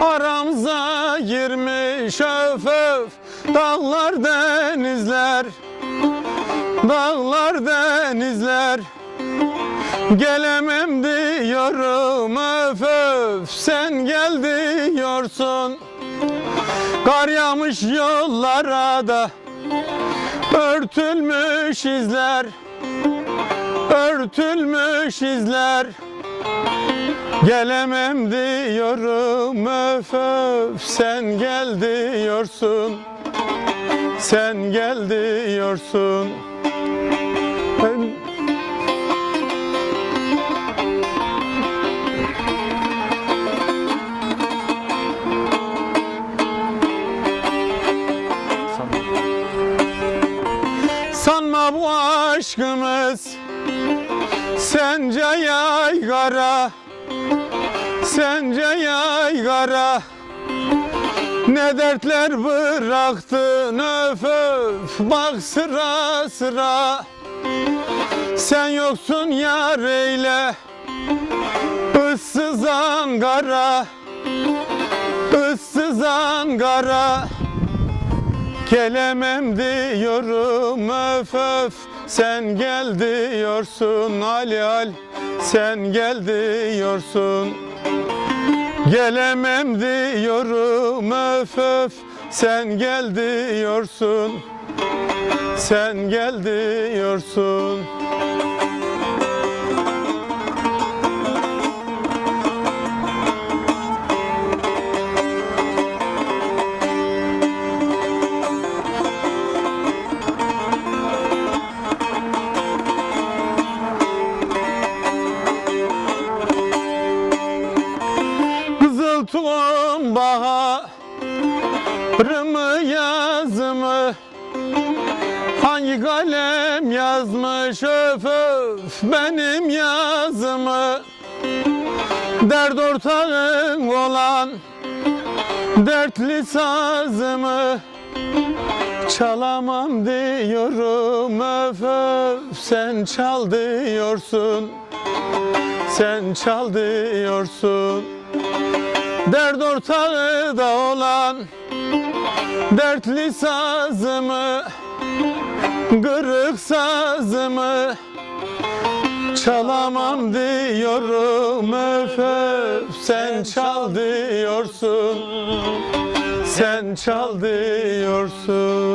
Aramıza girmiş öf öf Dağlar denizler. Dağlar denizler Gelemem diyorum öf öf Sen gel diyorsun Kar yağmış yollara da Örtülmüş izler Örtülmüş izler. Gelemem diyorum öf öf Sen gel diyorsun Sen gel diyorsun Ben- Bu aşkımız Sence yaygara Sence yaygara. Ne dertler bıraktın öf öf Bak sıra sıra. Sen yoksun yar eyle Issız Ankara Issız Ankara Gelemem diyorum öf öf. Sen gel diyorsun Ali al Sen gel diyorsun. Gelemem diyorum öf öf. Sen gel diyorsun. Sen gel diyorsun Tulum baharımı yazımı Hangi kalem yazmış? Öf öf benim yazımı Dert ortağın olan dertli sazımı Çalamam diyorum öf öf sen çal diyorsun. Sen çal diyorsun Dert ortağı da olan Dertli sazımı Kırık sazımı Çalamam diyorum. Öf öf Sen çal diyorsun Sen çal diyorsun